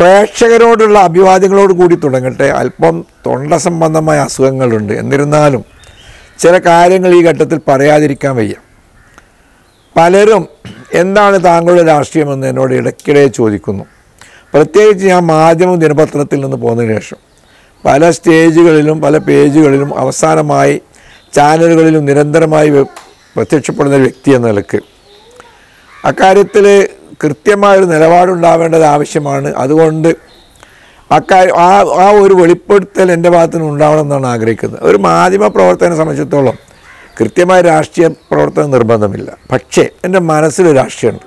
പ്രേക്ഷകരോടുള്ള അഭിവാദ്യങ്ങളോട് കൂടി തുടങ്ങട്ടെ. അല്പം തൊണ്ട സംബന്ധമായ അസുഖങ്ങളുണ്ട്. എന്നിരുന്നാലും ചില കാര്യങ്ങൾ ഈ ഘട്ടത്തിൽ പറയാതിരിക്കാൻ വയ്യ. പലരും എന്താണ് താങ്കളുടെ രാഷ്ട്രീയമെന്ന് എന്നോട് ഇടയ്ക്കിടെ ചോദിക്കുന്നു. പ്രത്യേകിച്ച് ഞാൻ മാധ്യമ ദിനപത്രത്തിൽ നിന്ന് പോന്നതിന് ശേഷം. പല സ്റ്റേജുകളിലും പല പേജുകളിലും അവസാനമായി ചാനലുകളിലും നിരന്തരമായി പ്രത്യക്ഷപ്പെടുന്ന ഒരു വ്യക്തി എന്ന നിലയ്ക്ക്. അക്കാര്യത്തിൽ കൃത്യമായൊരു നിലപാടുണ്ടാവേണ്ടത് ആവശ്യമാണ്. അതുകൊണ്ട് അക്കാര്യം ആ ആ ഒരു വെളിപ്പെടുത്തൽ എന്റെ ഭാഗത്തു നിന്ന് ഉണ്ടാവണം എന്നാണ് ആഗ്രഹിക്കുന്നത്. ഒരു മാധ്യമ പ്രവർത്തകനെ സംബന്ധിച്ചിടത്തോളം കൃത്യമായ രാഷ്ട്രീയ പ്രവർത്തനം നിർബന്ധമില്ല. പക്ഷേ എന്റെ മനസ്സിലൊരു രാഷ്ട്രീയമുണ്ട്.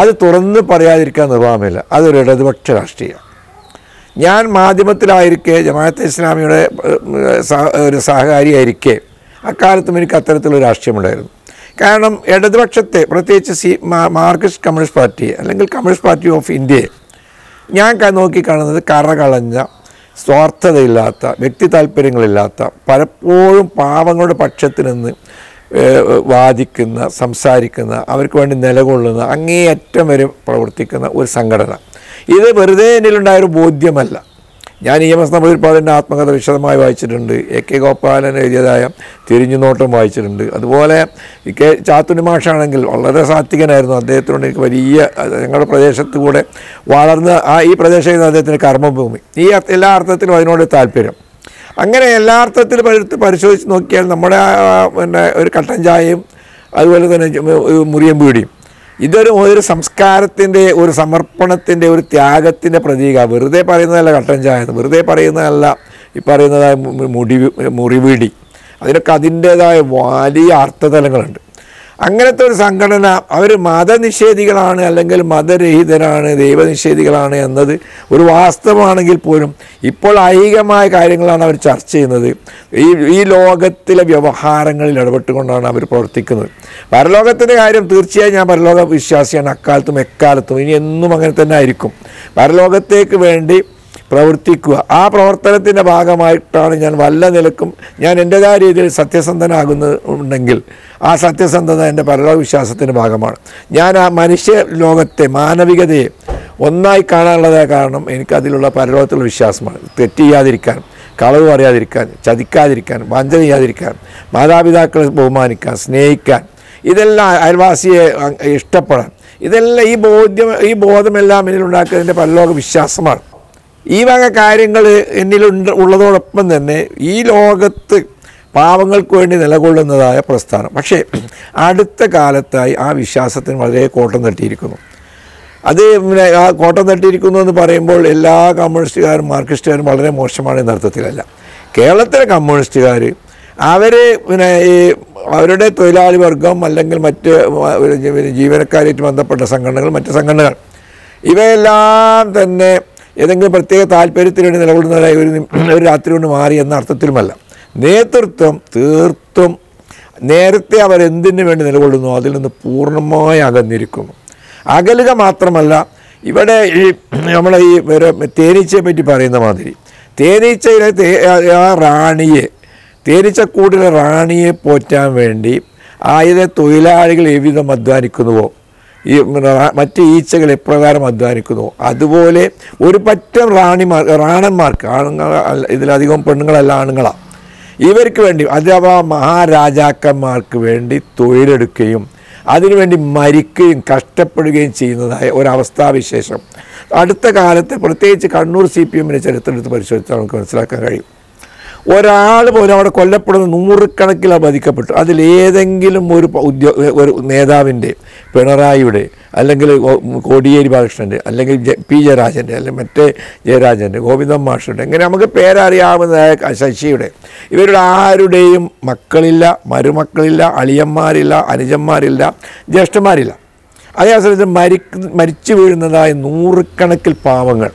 അത് തുറന്ന് പറയാതിരിക്കാൻ നിർവാഹമില്ല അതൊരു ഇടതുപക്ഷ രാഷ്ട്രീയം ഞാൻ മാധ്യമത്തിലായിരിക്കെ ജമാഅത്തെ ഇസ്ലാമിയുടെ ഒരു സഹകാരിയായിരിക്കെ അക്കാലത്തും എനിക്ക് അത്തരത്തിലുള്ള രാഷ്ട്രീയമുണ്ടായിരുന്നു. കാരണം ഇടതുപക്ഷത്തെ പ്രത്യേകിച്ച് സി മാർക്സിസ്റ്റ് കമ്മ്യൂണിസ്റ്റ് പാർട്ടി അല്ലെങ്കിൽ കമ്മ്യൂണിസ്റ്റ് പാർട്ടി ഓഫ് ഇന്ത്യയെ ഞാൻ നോക്കിക്കാണുന്നത് കറകളഞ്ഞ സ്വാർത്ഥതയില്ലാത്ത വ്യക്തി താല്പര്യങ്ങളില്ലാത്ത പലപ്പോഴും പാവങ്ങളുടെ പക്ഷത്ത് നിന്ന് വാദിക്കുന്ന സംസാരിക്കുന്ന അവർക്ക് വേണ്ടി നിലകൊള്ളുന്ന അങ്ങേയറ്റം വരെ പ്രവർത്തിക്കുന്ന ഒരു സംഘടന. ഇത് വെറുതെ എന്നിലുണ്ടായൊരു ബോധ്യമല്ല. ഞാൻ ഇ എം എസ് നമ്പൂതിരിപ്പാടിന്റെ ആത്മകഥ വിശദമായി വായിച്ചിട്ടുണ്ട്. എ കെ ഗോപാലൻ എഴുതിയതായ തിരിഞ്ഞു നോട്ടം വായിച്ചിട്ടുണ്ട്. അതുപോലെ ഈ കെ ചാത്തുണ്ണി മാഷാണെങ്കിൽ വളരെ സാത്വികനായിരുന്നു. അദ്ദേഹത്തിനോട് എനിക്ക് വലിയ ഞങ്ങളുടെ പ്രദേശത്ത് കൂടെ വളർന്ന ആ ഈ പ്രദേശമായിരുന്നു അദ്ദേഹത്തിന്റെ കർമ്മഭൂമി. ഈ എല്ലാ അർത്ഥത്തിലും അതിനോട് താല്പര്യം. അങ്ങനെ എല്ലാ അർത്ഥത്തിലും പരി- പരിശോധിച്ച് നോക്കിയാൽ നമ്മുടെ പിന്നെ ഒരു കട്ടൻ ചായയും അതുപോലെ തന്നെ മുറിയൻ പീടിയും ഇതൊരു ഒരു സംസ്കാരത്തിന്റെ ഒരു സമർപ്പണത്തിന്റെ ഒരു ത്യാഗത്തിന്റെ പ്രതീക വെറുതെ പറയുന്നതല്ല കട്ടൻ ചായ. വെറുതെ പറയുന്നതല്ല ഈ പറയുന്നതായ മുടി മുറിവീടി. അതിനൊക്കെ അതിന്റേതായ വലിയ അർത്ഥതലങ്ങളുണ്ട്. അങ്ങനത്തെ ഒരു സംഘടന അവർ മതനിഷേധികളാണ് അല്ലെങ്കിൽ മതരഹിതരാണ് ദൈവനിഷേധികളാണ് എന്നത് ഒരു വാസ്തവമാണെങ്കിൽ പോലും ഇപ്പോൾ ഐഹികമായ കാര്യങ്ങളാണ് അവർ ചർച്ച ചെയ്യുന്നത്. ഈ ഈ ലോകത്തിലെ വ്യവഹാരങ്ങളിൽ ഇടപെട്ടുകൊണ്ടാണ് അവർ പ്രവർത്തിക്കുന്നത്. പരലോകത്തിന്റെ കാര്യം തീർച്ചയായും ഞാൻ പരലോക വിശ്വാസിയാണ് അക്കാലത്തും എക്കാലത്തും ഇനി എന്നും അങ്ങനെ തന്നെ ആയിരിക്കും. പരലോകത്തേക്ക് വേണ്ടി പ്രവർത്തിക്കുക. ആ പ്രവർത്തനത്തിന്റെ ഭാഗമായിട്ടാണ് ഞാൻ വല്ല നിലക്കും ഞാൻ എന്റെതായ രീതിയിൽ സത്യസന്ധനാകുന്നുണ്ടെങ്കിൽ ആ സത്യസന്ധത എന്റെ പരലോക വിശ്വാസത്തിന്റെ ഭാഗമാണ്. ഞാൻ ആ മനുഷ്യ ലോകത്തെ മാനവികതയെ ഒന്നായി കാണാനുള്ളതായ കാരണം എനിക്കതിലുള്ള പരലോകത്തിലുള്ള വിശ്വാസമാണ്. തെറ്റ് ചെയ്യാതിരിക്കാൻ കളവ് പറയാതിരിക്കാൻ ചതിക്കാതിരിക്കാൻ വഞ്ചന ചെയ്യാതിരിക്കാൻ മാതാപിതാക്കളെ ബഹുമാനിക്കാൻ സ്നേഹിക്കാൻ ഇതെല്ലാം അയൽവാസിയെ ഇഷ്ടപ്പെടാൻ ഇതെല്ലാം ഈ ബോധ്യം ഈ ബോധമെല്ലാം എന്നിലുണ്ടാക്കിയതിന്റെ പരലോക വിശ്വാസമാണ് ഈ വക കാര്യങ്ങൾ എന്നിലുണ്ട് ഉള്ളതോടൊപ്പം തന്നെ ഈ ലോകത്ത് പാവങ്ങൾക്ക് വേണ്ടി നിലകൊള്ളുന്നതായ പ്രസ്ഥാനം. പക്ഷേ അടുത്ത കാലത്തായി ആ വിശ്വാസത്തിന് വളരെ കോട്ടം തട്ടിയിരിക്കുന്നു. അത് പിന്നെ ആ കോട്ടം തട്ടിയിരിക്കുന്നു എന്ന് പറയുമ്പോൾ എല്ലാ കമ്മ്യൂണിസ്റ്റുകാരും മാർക്സിസ്റ്റുകാരും വളരെ മോശമാണ് എന്ന അർത്ഥത്തിലല്ല. കേരളത്തിലെ കമ്മ്യൂണിസ്റ്റുകാർ അവർ പിന്നെ ഈ അവരുടെ തൊഴിലാളി വർഗം അല്ലെങ്കിൽ മറ്റ് ജീവനക്കാരായിട്ട് ബന്ധപ്പെട്ട സംഘടനകൾ മറ്റ് സംഘടനകൾ ഇവയെല്ലാം തന്നെ ഏതെങ്കിലും പ്രത്യേക താല്പര്യത്തിന് വേണ്ടി നിലകൊള്ളുന്നവരായി ഒരു ഒരു രാത്രി കൊണ്ട് മാറി എന്ന അർത്ഥത്തിലുമല്ല. നേതൃത്വം തീർത്തും നേരത്തെ അവർ എന്തിനു വേണ്ടി നിലകൊള്ളുന്നു അതിൽ നിന്ന് പൂർണമായി അകന്നിരിക്കുന്നു. അകലുക മാത്രമല്ല ഇവിടെ ഈ നമ്മളെ ഈ തേനീച്ചയെ പറ്റി പറയുന്ന മാതിരി തേനീച്ചയിലെ ആ- റാണിയെ തേനീച്ചക്കൂടിലെ റാണിയെ പോറ്റാൻ വേണ്ടി ആയുധ തൊഴിലാളികൾ എവിധം അധ്വാനിക്കുന്നുവോ ഈ മറ്റ് ഈച്ചകൾ എപ്രകാരം അധ്വാനിക്കുന്നു? അതുപോലെ ഒരു പറ്റം റാണിമാർ റാണന്മാർക്ക് ആണുങ്ങൾ ഇതിലധികം പെണ്ണുങ്ങളല്ല ആണുങ്ങളാണ് ഇവർക്ക് വേണ്ടി അഥവാ മഹാരാജാക്കന്മാർക്ക് വേണ്ടി തൊഴിലെടുക്കുകയും അതിനുവേണ്ടി മരിക്കുകയും കഷ്ടപ്പെടുകയും ചെയ്യുന്നതായ ഒരവസ്ഥാവിശേഷം അടുത്ത കാലത്ത് പ്രത്യേകിച്ച് കണ്ണൂർ സി പി എമ്മിന്റെ ചരിത്രം എടുത്ത് പരിശോധിച്ചാൽ നമുക്ക് മനസ്സിലാക്കാൻ കഴിയും. ഒരാൾ പോലും അവിടെ കൊല്ലപ്പെടുന്ന നൂറുകണക്കിൽ ബാധിക്കപ്പെട്ടു. അതിലേതെങ്കിലും ഒരു ഉദ്യോഗ ഉദ്യോ ഒരു നേതാവിന്റെ പിണറായിയുടെ അല്ലെങ്കിൽ കോടിയേരി ബാലകൃഷ്ണന്റെ അല്ലെങ്കിൽ പി ജയരാജന്റെ അല്ലെങ്കിൽ മറ്റേ ജയരാജന്റെ ഗോവിന്ദൻ മാഷുടെ ഇങ്ങനെ നമുക്ക് പേരറിയാവുന്നതായ ശശിയുടെ ഇവരുടെ ആരുടെയും മക്കളില്ല മരുമക്കളില്ല അളിയന്മാരില്ല അനുജന്മാരില്ല ജ്യേഷ്ഠന്മാരില്ല. അതേ അവസരത്തിൽ മരി മരിച്ചു വീഴുന്നതായ നൂറുകണക്കിൽ പാവങ്ങൾ.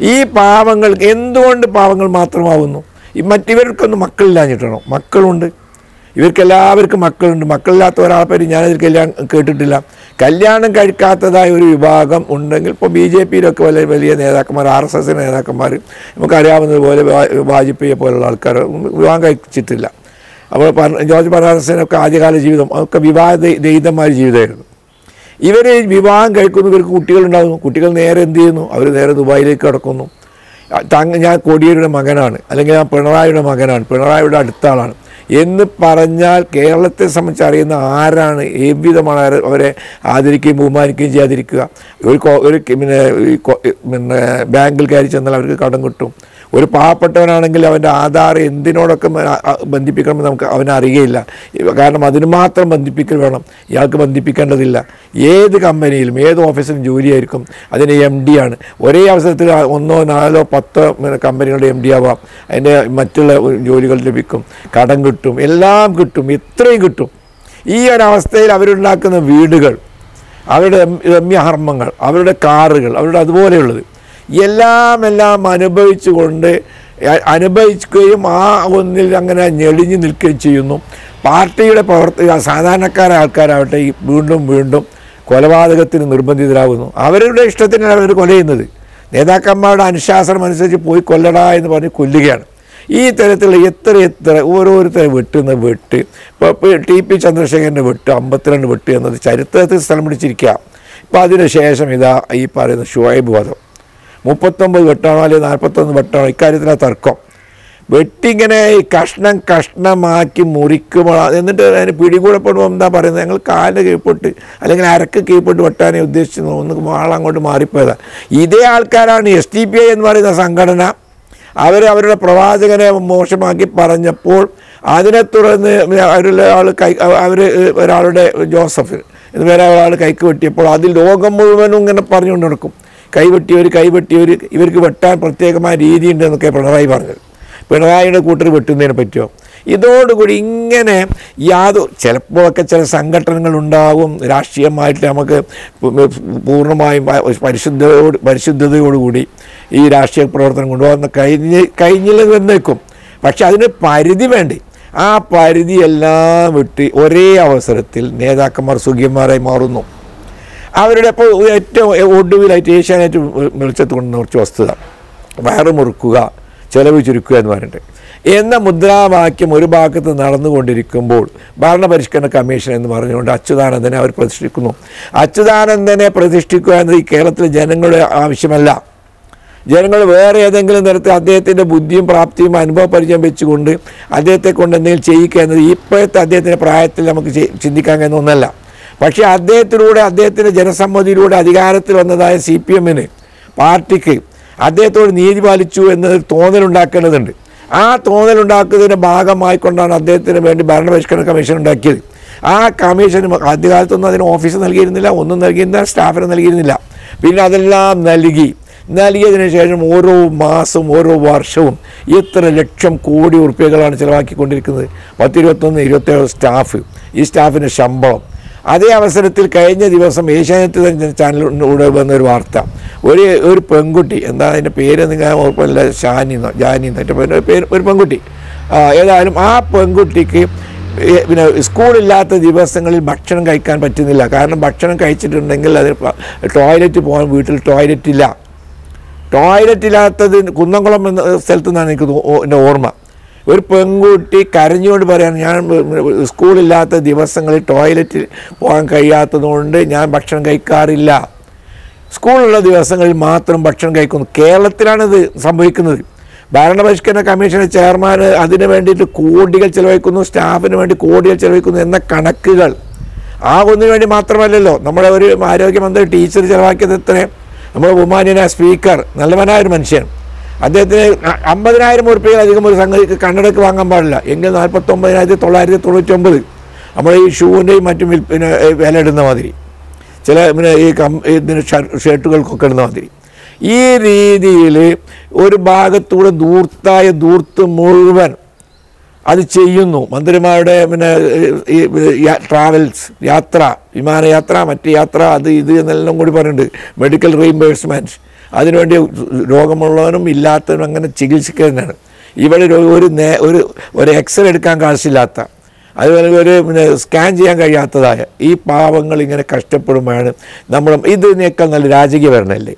ഈ പാവങ്ങൾ എന്തുകൊണ്ട് പാവങ്ങൾ മാത്രമാവുന്നു? മറ്റിവർക്കൊന്നും മക്കളില്ലാഞ്ഞിട്ടാണോ? മക്കളുണ്ട്. ഇവർക്കെല്ലാവർക്കും മക്കളുണ്ട്. മക്കളില്ലാത്ത ഒരാളെ പറ്റി ഞാനതിൽ കല്യാണം കേട്ടിട്ടില്ല. കല്യാണം കഴിക്കാത്തതായ ഒരു വിഭാഗം ഉണ്ടെങ്കിൽ ഇപ്പോൾ ബി ജെ പിയിലൊക്കെ വലിയ വലിയ നേതാക്കന്മാർ ആർ എസ് എസിന്റെ നേതാക്കന്മാർ നമുക്കറിയാവുന്നതുപോലെ വാജ്പേയിയെ പോലുള്ള ആൾക്കാർ വിവാഹം കഴിച്ചിട്ടില്ല. അപ്പോൾ ജോർജ് ഫെർണാണ്ടസിനൊക്കെ ആദ്യകാല ജീവിതം അതൊക്കെ വിവാഹ ദൈതന്മാർ ജീവിതമായിരുന്നു. ഇവർ വിവാഹം കഴിക്കുന്നു ഇവർക്ക് കുട്ടികളുണ്ടാകുന്നു. കുട്ടികൾ നേരെ എന്ത് ചെയ്യുന്നു? അവർ നേരെ ദുബായിലേക്ക് കടക്കുന്നു. തങ്ങ ഞാൻ കോടിയേരിയുടെ മകനാണ്. അല്ലെങ്കിൽ ഞാൻ പിണറായിയുടെ മകനാണ്. പിണറായിയുടെ അടുത്ത ആളാണ് എന്ന് പറഞ്ഞാൽ കേരളത്തെ സംബന്ധിച്ച് അറിയുന്ന ആരാണ് ഏവിധമാണ് അവരെ- ആദരിക്കുകയും ബഹുമാനിക്കുകയും ചെയ്യാതിരിക്കുക. ഒരു ഒരു പിന്നെ പിന്നെ ബാങ്കിൽ കയറി ചെന്നാൽ അവർക്ക് കടം കിട്ടും. ഒരു പാവപ്പെട്ടവനാണെങ്കിൽ അവന്റെ ആധാർ എന്തിനോടൊക്കെ ബന്ധിപ്പിക്കണമെന്ന് നമുക്ക് അവനറിയയില്ല കാരണം അതിന് മാത്രം ബന്ധിപ്പിക്കൽ വേണം. ഇയാൾക്ക് ബന്ധിപ്പിക്കേണ്ടതില്ല. ഏത് കമ്പനിയിലും ഏത് ഓഫീസിലും ജോലിയായിരിക്കും. അതിന് എം ഡി ആണ്. ഒരേ അവസരത്തിൽ ഒന്നോ നാലോ പത്തോ കമ്പനികളുടെ എം ഡി ആവാം. അതിന്റെ മറ്റുള്ള ജോലികൾ ലഭിക്കും. കടം കിട്ടും. എല്ലാം കിട്ടും. ഇത്രയും കിട്ടും. ഈ ഒരവസ്ഥയിൽ അവരുണ്ടാക്കുന്ന വീടുകൾ അവരുടെ രമ്യഹർമ്മങ്ങൾ അവരുടെ കാറുകൾ അവരുടെ അതുപോലെയുള്ളത് എല്ലാം എല്ലാം അനുഭവിച്ചുകൊണ്ട് അനുഭവിക്കുകയും ആ ഒന്നിൽ അങ്ങനെ ഞെളിഞ്ഞു നിൽക്കുകയും ചെയ്യുന്നു. പാർട്ടിയുടെ പ്രവർത്തക സാധാരണക്കാരായ ആൾക്കാരാവട്ടെ വീണ്ടും വീണ്ടും കൊലപാതകത്തിന് നിർബന്ധിതരാകുന്നു. അവരുടെ ഇഷ്ടത്തിനാണ് അവർ കൊല ചെയ്യുന്നത് നേതാക്കന്മാരുടെ അനുശാസനം അനുസരിച്ച് പോയി കൊല്ലടാ എന്ന് പറഞ്ഞ് കൊല്ലുകയാണ്. ഈ തരത്തിലുള്ള എത്ര എത്ര ഓരോരുത്തരെ വെട്ടുന്ന വെട്ട് ഇപ്പോൾ ടി പി ചന്ദ്രശേഖരന്റെ വെട്ട് അമ്പത്തിരണ്ട് വെട്ട് എന്നത് ചരിത്രത്തിൽ സ്ഥലം പിടിച്ചിരിക്കുക. ഇപ്പോൾ അതിനുശേഷം ഇതാ ഈ പറയുന്ന ഷുഹൈബ് വധം. മുപ്പത്തൊമ്പത് വെട്ടാണോ അല്ലെങ്കിൽ നാൽപ്പത്തൊന്ന് വെട്ടാണോ? ഇക്കാര്യത്തിലാണ് തർക്കം. വെട്ടിങ്ങനെ ഈ കഷ്ണം കഷ്ണമാക്കി മുറിക്കുമ്പോൾ എന്നിട്ട് അതിന് പിടികൂടപ്പെടുമ്പോൾ എന്താ പറയുന്നത്? ഞങ്ങൾ കാലിന് കീഴ്പ്പെട്ട് അല്ലെങ്കിൽ അരക്ക് കീഴ്പ്പെട്ട് വെട്ടാനേ ഉദ്ദേശിച്ചു ഒന്ന് വാളങ്ങോട്ട് മാറിപ്പോയതാണ്. ഇതേ ആൾക്കാരാണ് എസ് ടി പി ഐ എന്ന് പറയുന്ന സംഘടന. അവർ അവരുടെ പ്രവാചകനെ മോശമാക്കി പറഞ്ഞപ്പോൾ അതിനെ തുടർന്ന് ആൾ കൈ അവർ ഒരാളുടെ ജോസഫ് എന്ന് പേരെ ഒരാൾ കൈക്ക് വെട്ടിയപ്പോൾ അതിൽ ലോകം മുഴുവനും ഇങ്ങനെ പറഞ്ഞുകൊണ്ട് നടക്കും കൈവെട്ടിയവർ കൈവെട്ടിയവർ ഇവർക്ക് വെട്ടാൻ പ്രത്യേകമായ രീതിയുണ്ട് എന്നൊക്കെ പിണറായി പറഞ്ഞത്. പിണറായിയുടെ കൂട്ടർ വെട്ടുന്നതിനെ പറ്റിയോ? ഇതോടുകൂടി ഇങ്ങനെ യാതൊ ചിലപ്പോഴൊക്കെ ചില സംഘടനകൾ ഉണ്ടാകും രാഷ്ട്രീയമായിട്ട് നമുക്ക് പൂർണമായും പരിശുദ്ധയോട് പരിശുദ്ധതയോടുകൂടി ഈ രാഷ്ട്രീയ പ്രവർത്തനം കൊണ്ടുപോകുന്ന കഴിഞ്ഞ് കഴിഞ്ഞില്ല വന്നേക്കും. പക്ഷെ അതിന് പരിധി വേണ്ടി? ആ പരിധിയെല്ലാം വിട്ട് ഒരേ അവസരത്തിൽ നേതാക്കന്മാർ സുഖ്യന്മാരായി മാറുന്നു. അവരുടെ ഇപ്പോൾ ഏറ്റവും ഒടുവിലായിട്ട് ഏഷ്യാനായിട്ട് വെളിച്ചത്ത് കൊണ്ടുവന്ന കുറച്ച് വസ്തുത. വയറ് മുറുക്കുക ചെലവ് ചുരുക്കുക എന്ന് പറഞ്ഞിട്ട്. എന്ന മുദ്രാവാക്യം ഒരു ഭാഗത്ത് നടന്നുകൊണ്ടിരിക്കുമ്പോൾ ഭരണപരിഷ്കരണ കമ്മീഷൻ എന്ന് പറഞ്ഞുകൊണ്ട് അച്യുതാനന്ദനെ അവർ പ്രതിഷ്ഠിക്കുന്നു. അച്യുതാനന്ദനെ പ്രതിഷ്ഠിക്കുക എന്നത് ഈ കേരളത്തിലെ ജനങ്ങളുടെ ആവശ്യമല്ല. ജനങ്ങൾ വേറെ ഏതെങ്കിലും തരത്തിൽ അദ്ദേഹത്തിന്റെ ബുദ്ധിയും പ്രാപ്തിയും അനുഭവപരിചയം വെച്ചുകൊണ്ട് അദ്ദേഹത്തെ കൊണ്ട് എന്തെങ്കിലും ചെയ്യിക്കുക എന്നത് ഇപ്പോഴത്തെ അദ്ദേഹത്തിന്റെ പ്രായത്തിൽ നമുക്ക് ചിന്തിക്കാൻ കഴിയുന്ന ഒന്നല്ല പക്ഷേ അദ്ദേഹത്തിലൂടെ അദ്ദേഹത്തിന്റെ ജനസമ്മതിയിലൂടെ അധികാരത്തിൽ വന്നതായ സി പി എമ്മിന് പാർട്ടിക്ക് അദ്ദേഹത്തോട് നീതി പാലിച്ചു എന്നത് തോന്നലുണ്ടാക്കേണ്ടതുണ്ട്. ആ തോന്നലുണ്ടാക്കുന്നതിന്റെ ഭാഗമായിക്കൊണ്ടാണ് അദ്ദേഹത്തിന് വേണ്ടി ഭരണപരിഷ്കരണ കമ്മീഷൻ ഉണ്ടാക്കിയത്. ആ കമ്മീഷന് ആദ്യകാലത്തൊന്നും അതിന് ഓഫീസ് നൽകിയിരുന്നില്ല ഒന്നും നൽകിയിരുന്നില്ല സ്റ്റാഫിന് നൽകിയിരുന്നില്ല. പിന്നെ അതെല്ലാം നൽകി. നൽകിയതിന് ശേഷം ഓരോ മാസവും ഓരോ വർഷവും എത്ര ലക്ഷം കോടി ഉറുപ്പ്യകളാണ് ചിലവാക്കിക്കൊണ്ടിരിക്കുന്നത്. പത്തിരുപത്തൊന്ന് ഇരുപത്തേഴ് സ്റ്റാഫ്. ഈ സ്റ്റാഫിന് ശമ്പളം. അതേ അവസരത്തിൽ കഴിഞ്ഞ ദിവസം ഏഷ്യാനെറ്റ് ചാനലിലൂടെ വന്ന ഒരു വാർത്ത. ഒരു ഒരു പെൺകുട്ടി എന്താ അതിന്റെ പേര് നിങ്ങൾ ഓർമ്മയില്ല ഷാനിന്നോ ജാനിന്നോ എന്റെ പേര് ഒരു പെൺകുട്ടി. ഏതായാലും ആ പെൺകുട്ടിക്ക് പിന്നെ സ്കൂളില്ലാത്ത ദിവസങ്ങളിൽ ഭക്ഷണം കഴിക്കാൻ പറ്റുന്നില്ല. കാരണം ഭക്ഷണം കഴിച്ചിട്ടുണ്ടെങ്കിൽ അതിന് ടോയ്ലറ്റ് പോകാൻ വീട്ടിൽ ടോയ്ലറ്റ് ഇല്ല ടോയ്ലറ്റ് ഇല്ലാത്തത് കുന്നംകുളം എന്ന സ്ഥലത്തു നിന്നാണ് എനിക്ക് എന്റെ ഓർമ്മ. ഒരു പെൺകുട്ടി കരഞ്ഞുകൊണ്ട് പറയാണ് ഞാൻ സ്കൂളില്ലാത്ത ദിവസങ്ങളിൽ ടോയ്ലറ്റിൽ പോകാൻ കഴിയാത്തതുകൊണ്ട് ഞാൻ ഭക്ഷണം കഴിക്കാറില്ല. സ്കൂളുള്ള ദിവസങ്ങളിൽ മാത്രം ഭക്ഷണം കഴിക്കുന്നു. കേരളത്തിലാണിത് സംഭവിക്കുന്നത്. ഭരണപരിഷ്കരണ കമ്മീഷന്റെ ചെയർമാൻ അതിന് വേണ്ടിയിട്ട് കോടികൾ ചിലവഴിക്കുന്നു സ്റ്റാഫിന് വേണ്ടി കോടികൾ ചിലവഴിക്കുന്നു എന്ന കണക്കുകൾ. ആ ഒന്നിനു വേണ്ടി മാത്രമല്ലല്ലോ നമ്മുടെ ഒരു ആരോഗ്യമന്ത്രി ടീച്ചർ ചിലവാക്കിയത് എത്ര നമ്മുടെ ബഹുമാനിയനായ സ്പീക്കർ നല്ലവനായ ഒരു മനുഷ്യൻ. അദ്ദേഹത്തിന് അമ്പതിനായിരം ഉറുപ്പികയിലധികം ഒരു സംഗതിക്ക് കണ്ണടക്ക് വാങ്ങാൻ പാടില്ല. എങ്കിൽ നാൽപ്പത്തൊമ്പതിനായിരത്തി തൊള്ളായിരത്തി തൊണ്ണൂറ്റി ഒമ്പത് നമ്മുടെ ഈ ഷൂവിന്റെയും മറ്റും വിൽപ്പന വില ഇടുന്ന മാതിരി. ചില പിന്നെ ഈ കം ഇതിന് ഷർട്ടുകൾക്കൊക്കെ ഇടുന്ന മാതിരി. ഈ രീതിയിൽ ഒരു ഭാഗത്തൂടെ ദൂർത്തായ ദൂർത്ത് മുഴുവൻ അത് ചെയ്യുന്നു. മന്ത്രിമാരുടെ പിന്നെ ഈ ട്രാവൽസ് യാത്ര വിമാനയാത്ര മറ്റ് യാത്ര അത് ഇത് എന്നെല്ലാം കൂടി പറയുന്നുണ്ട് മെഡിക്കൽ റീഇംബേഴ്സ്മെന്റ് അതിനുവേണ്ടി രോഗമുള്ളവനും ഇല്ലാത്തവനും അങ്ങനെ ചികിത്സിക്കുന്നതാണ്. ഇവിടെ ഒരു- നേ ഒരു ഒരു എക്സ്റേ എടുക്കാൻ കാശില്ലാത്ത അതുപോലെ ഒരു പിന്നെ സ്കാൻ ചെയ്യാൻ കഴിയാത്തതായ ഈ പാവങ്ങൾ ഇങ്ങനെ കഷ്ടപ്പെടുമ്പോഴാണ് നമ്മൾ ഇതിനേക്കാൾ നല്ല രാജകീയ ഭരണമല്ലേ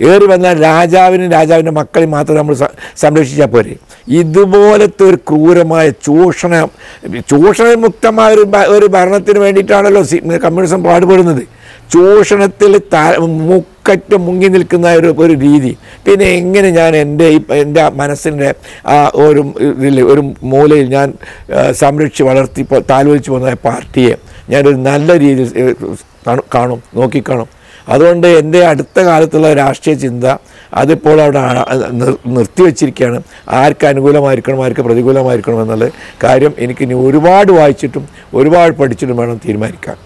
ഏറി വന്നാൽ രാജാവിനും രാജാവിന്റെ മക്കളെ മാത്രം നമ്മൾ സംരക്ഷിച്ചാൽ പോരെ? ഇതുപോലത്തെ ഒരു ക്രൂരമായ ചൂഷണം ചൂഷണമുക്തമായ ഒരു ഒരു ഭരണത്തിന് വേണ്ടിയിട്ടാണല്ലോ കമ്മ്യൂണിസം പാടുപെടുന്നത്. ചൂഷണത്തിൽ ത മുക്കറ്റ് മുങ്ങി നിൽക്കുന്ന ഒരു ഒരു രീതി. പിന്നെ എങ്ങനെ ഞാൻ എന്റെ ഈ എന്റെ മനസ്സിന്റെ ആ ഒരു ഇതിൽ ഒരു മൂലയിൽ ഞാൻ സംരക്ഷിച്ച് വളർത്തി താലോചിച്ച് പോകുന്ന പാർട്ടിയെ ഞാനൊരു നല്ല രീതിയിൽ കാണും- കാണും നോക്കിക്കാണും. അതുകൊണ്ട് എന്റെ അടുത്ത കാലത്തുള്ള രാഷ്ട്രീയ ചിന്ത അതിപ്പോൾ അവിടെ നിർത്തിവെച്ചിരിക്കുകയാണ് ആർക്ക് അനുകൂലമായിരിക്കണം ആർക്ക് പ്രതികൂലമായിരിക്കണം എന്നുള്ള കാര്യം എനിക്ക് ഇനി ഒരുപാട് വായിച്ചിട്ടും ഒരുപാട് പഠിച്ചിട്ടും വേണം തീരുമാനിക്കാൻ.